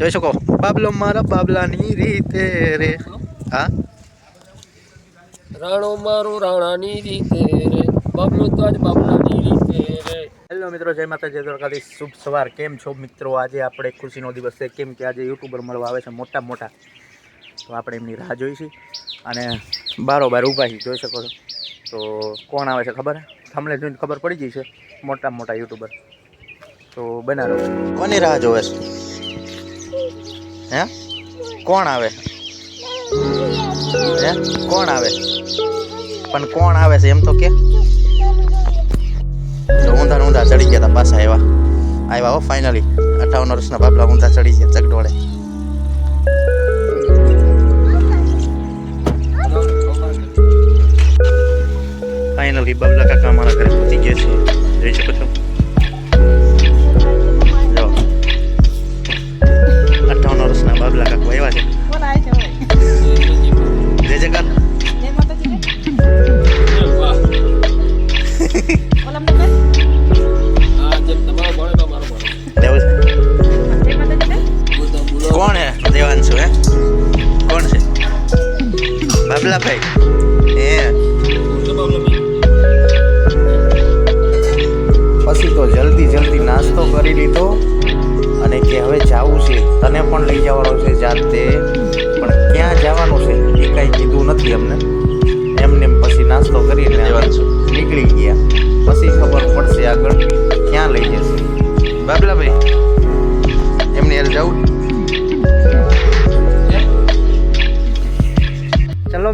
જોઈ શકો. બાબલો મારા બાબલાની રીતે રે. હા? રાણો મારો રાણાની રીતે રે. બાબલો તો આજ બાબલાની રીતે રે. હેલો મિત્રો જય માતાજી દ્વારકાથી શુભ સવાર. કેમ છો મિત્રો? આજે આપણે ખુશીનો દિવસ છે. કેમ કે આજે યુટ્યુબર મળવા આવે છે મોટા મોટા. તો આપણે એમની રાહ જોઈશી અને બારોબાર ઊભા છીએ જોઈ શકો છો. તો કોણ આવે છે ખબર? થમલે જોઈને ખબર પડી ગઈ છે. મોટા મોટા યુટ્યુબર. તો બનાવો કોની રાહ જોવે છે? હે? કોણ આવે? હે? કોણ આવે? પણ કોણ આવે છે એમ તો કે? તો ઊંધા ઊંધા ચડી ગયા હતા પાછા આવ્યા આવ્યા હો ફાઇનલી અઠાવન વર્ષના બાબલા ઊંધા ચડી ગયા, ચકડોળે. ફાઇનલી બાબલા કાકા મારા ઘરે પહોંચી ગયા છે. બાબલાભાઈ હે બોલો પછી તો જલ્દી જલ્દી નાસ્તો કરી લીધો અને કે હવે જાવું છે. તને પણ લઈ જવાનો છે જાતે. પણ ક્યાં જવાનું છે એ કાંઈ કીધું નથી અમને. એમને પછી નાસ્તો કરીને નીકળી ગયા. પછી ખબર પડશે આગળ ક્યાં લઈ જશે. બાબલાભાઈ એમને યાર જવું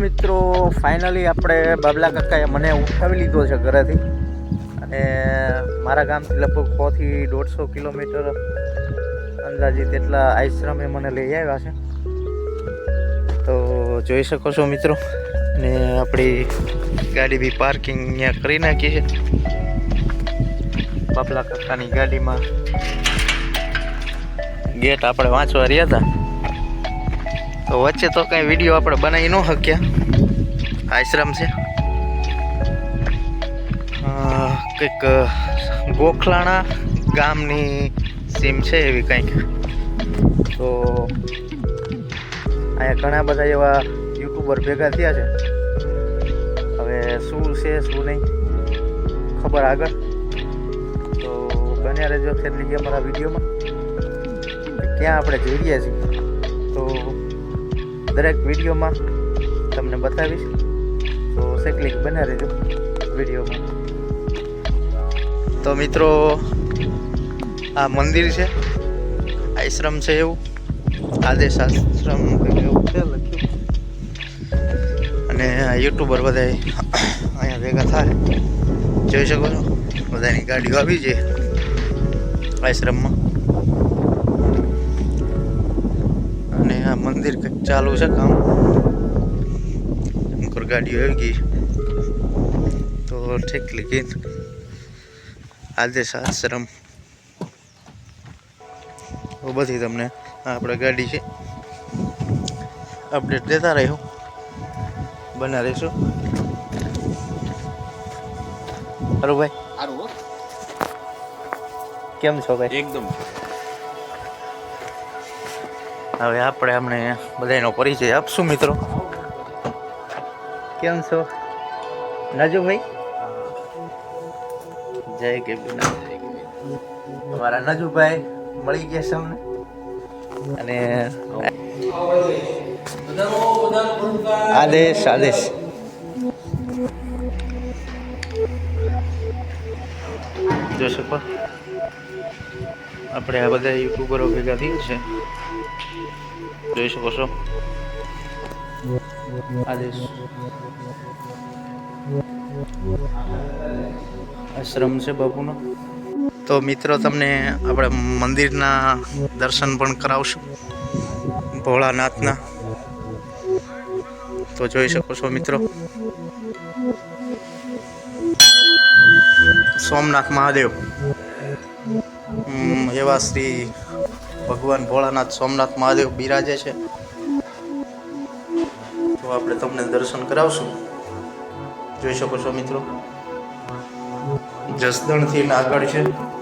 મિત્રો ફાઇનલી આપણે બાબલા કાકાએ મને ઉઠાવી લીધો છે ઘરેથી. અને મારા ગામથી લગભગ સોથી દોઢસો કિલોમીટર અંદાજિત એટલા આશ્રમે મને લઈ આવ્યા છે. તો જોઈ શકો છો મિત્રો, ને આપણી ગાડી બી પાર્કિંગ અહીંયા કરી નાખી છે. બાબલા કાકાની ગાડીમાં ગેટ આપણે વાંચવા રહ્યા હતા. તો વચ્ચે તો કંઈ વીડિયો આપણે બનાવી ન શક્યા. આશ્રમ છે. કંઈક ગોખલાણા ગામની સીમ છે એવી કંઈક. તો અહીંયા ઘણા બધા એવા યુટ્યુબર ભેગા થયા છે. હવે શું છે, શું નહીં, ખબર આગળ. તો બન્યા રહેજો છેલ્લી અમારા વિડીયોમાં. ક્યાં આપણે જઈ રહ્યા છીએ? દરેક વિડીયોમાં તમને બતાવીશ. તો સેકલિક બનાવી રહેજો વિડીયોમાં. તો મિત્રો, આ મંદિર છે. આશ્રમ છે એવું. આદેશ આશ્રમ એવું છે લખ્યું. અને આ યુટ્યુબર બધા અહીંયા ભેગા થાય. જોઈ શકો છો? બધાની ગાડીઓ આવી છે આશ્રમમાં. આ મંદિર કંઈક ચાલુ છે કામ શંકર ગાડીઓ આવી ગઈ તો ઠીક લેકિન આદેશ આશ્રમ તો બધી તમને આ આપણે ગાડી છે અપડેટ દેતા રહ્યો બના રહીશું સારું ભાઈ સારું હો કેમ છો ભાઈ એકદમ હવે આપણે અમને બધાનો પરિચય આપશું, મિત્રો. કેમ છો? નજુભાઈ જય કે અમારા નજુભાઈ મળી ગયા છે અમને. અને આદેશ આદેશ. જોશો આપણે આ બધા યુટ્યુબરો ભેગા થયું છે. જોઈ શકો છો આશ્રમ છે બાપુનો? તો મિત્રો તમને આપણે મંદિરના દર્શન પણ કરાવશું ભોળાનાથના. તો જોઈ શકો છો મિત્રો. સોમનાથ મહાદેવ. એવા શ્રી ભગવાન ભોળાનાથ, સોમનાથ, મહાદેવ બિરાજે છે. તો આપણે તમને દર્શન કરાવશું. જોઈ શકો છો મિત્રો? જસદણથી આગળ છે.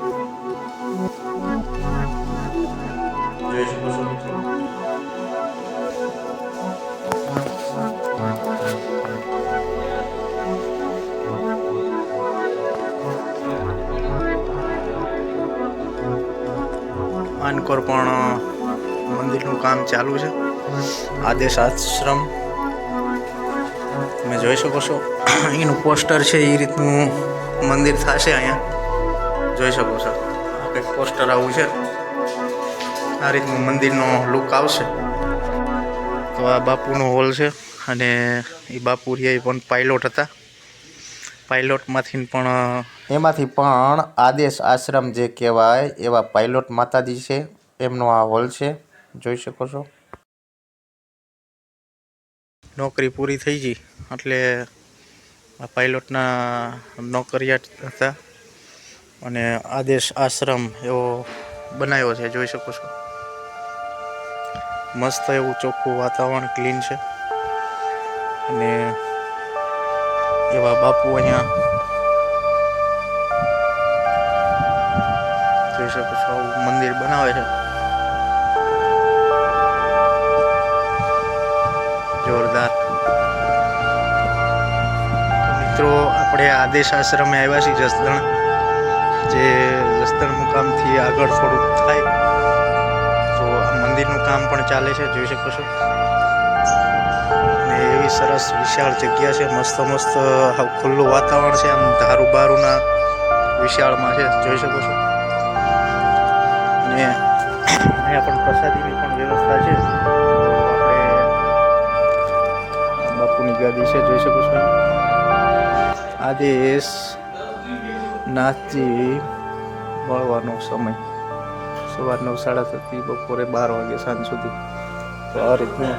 માનકોર પણ મંદિરનું કામ ચાલુ છે. આદેશ આશ્રમ. તમે જોઈ શકો છો. અહીંનું પોસ્ટર છે એ રીતનું મંદિર થશે અહીંયા. જોઈ શકો છો. કંઈક પોસ્ટર આવું છે. આ રીતનું મંદિરનો લુક આવશે. તો આ બાપુનો હોલ છે અને એ બાપુ રહ્યા એ પણ પાયલોટ હતા. પાયલોટમાંથી પણ એમાંથી પણ આદેશ આશ્રમ જે કહેવાય એવા પાયલોટ માતાજી છે, એમનો આ હોલ છે. જોઈ શકો છો. નોકરી પૂરી થઈ ગઈ, એટલે આ પાયલોટના નોકરિયાત હતા અને આદેશ આશ્રમ એવો બનાવ્યો છે, જોઈ શકો છો. મસ્ત એવું ચોખ્ખું વાતાવરણ, ક્લીન છે. અને એવા બાપુ અહીંયા જોઈ પછી મંદિર બનાવે છે. જોરદાર. મિત્રો, આપણે આદેશ આશ્રમે આવ્યા છીએ જસદણ, જે જસદણ મુકામથી આગળ થોડુંક થાય. તો મંદિરનું કામ પણ ચાલે છે, જોઈ શકો છો. અને એવી સરસ વિશાળ જગ્યા છે, મસ્ત મસ્ત ખુલ્લું વાતાવરણ છે, આમ ધારું બારુના વિશાળમાં છે, જોઈ શકો છો. અને અહીંયા પણ પ્રસાદીની પણ વ્યવસ્થા છે. બાપુની ગાદી છે, જોઈ શકો છો. આદેશ નાથજી મળવાનો સમય. સવાર નવ, સાડા સાતથી બપોરે બાર વાગે સાંજ સુધી. તો આ રીતનું.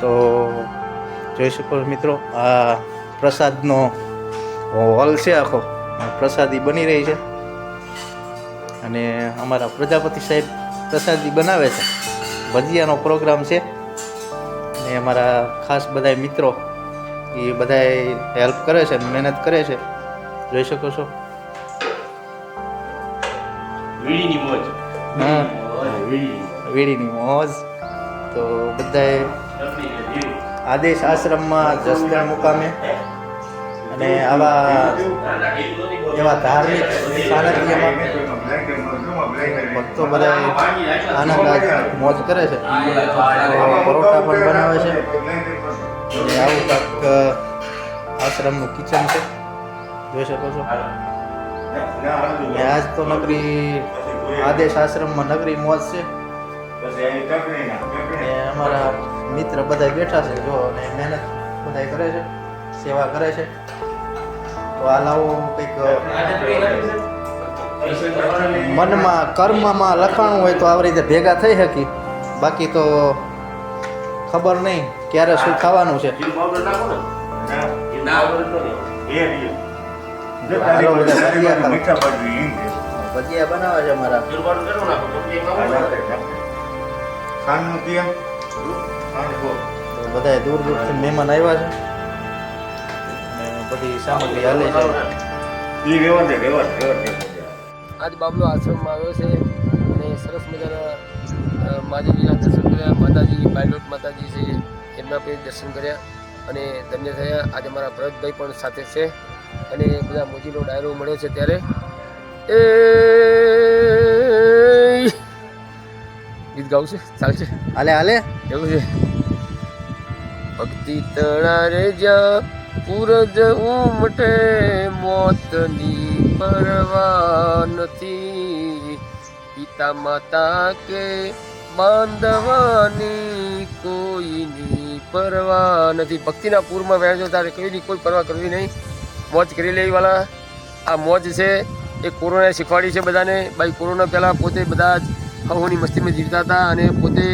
તો જોઈ શકો મિત્રો, આ પ્રસાદનો હોલ છે આખો. પ્રસાદી બની રહી છે. અને અમારા પ્રજાપતિ સાહેબ પ્રસાદી બનાવે છે. ભજીયાનો પ્રોગ્રામ છે. અને અમારા ખાસ બધા મિત્રો એ બધા હેલ્પ કરે છે મહેનત કરે છે. જોઈ શકો છો. વીડીની મોજ. હા. વીડીની મોજ. તો બધાએ આદેશ આશ્રમમાં જસદણ મુકામે અને આવા એવા ધાર્મિક સાનિધ્યમાં ભક્તો બધા આનંદ મોજ કરે છે. પરોઠા પણ બનાવે છે. અને આવું કાંઈક આશ્રમનું કિચન છે. જોઈ શકો છો. આજ તો નગરી, આદેશ આશ્રમમાં નગરી મોજ છે. અમારા મિત્ર બધા બેઠા છે, જો અને મહેનત બધા કરે છે, સેવા કરે છે. તો આ લાવો કંઈક મનમાં, કર્મમાં લખાણું હોય તો આવી રીતે ભેગા થઈ શકી બાકી તો ખબર નહીં ક્યારે શું થવાનું છે. ભજીયા બનાવે છે અમારા તો બધા દૂર દૂરથી મહેમાન આવ્યા છે. બધી સામગ્રી હાલે છે. આજ બાબલો આશ્રમમાં આવ્યો છે અને સરસ મજાના માતાજીના દર્શન કર્યા. માતાજી પાયલોટ માતાજી છે એમના પણ દર્શન કર્યા અને ધન્ય થયા. આજે મારા ભરતભાઈ પણ સાથે છે અને બધા મોજીનો ડાયરો મળ્યો છે ત્યારે. એ ગીત ગાવું છે? ચાલશે હાલે હાલે. એવું છે. ભક્તિ તણા રે જ્યાં પૂરજ ઉમટે મોતની પરવા નથી પિતા માતા કે બાંધવાની કોઈની પરવા નથી. ભક્તિના પૂરમાં વહેંચો તારે કોઈની કોઈ પરવા કરવી નહીં. મોજ કરી લેવી વાલા. આ મોજ છે, એ કોરોનાએ શીખવાડી છે બધાને. ભાઈ કોરોના પહેલાં પોતે બધા જ હવોની મસ્તીમાં જીવતા હતા અને પોતે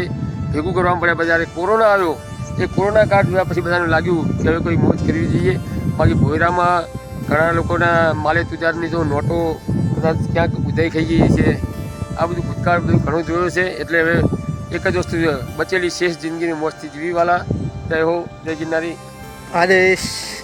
ભેગું કરવામાં પડ્યા પછી કોરોના આવ્યો, એ કોરોના કાળ જોયા પછી બધાને લાગ્યું કે હવે કોઈ મોજ કરવી જોઈએ. બાકી ભોયરામાં ઘણા લોકોના માલે તુજારની તો નોટો કદાચ ક્યાંક ઉદય થઈ ગઈ છે. આ બધું ભૂતકાળ બધું ઘણું જોયું છે, એટલે હવે એક જ વસ્તુ બચેલી શેષ જિંદગીની મોજથી જીવીવાલા. જય હો, જય ગિરનારી. આદેશ.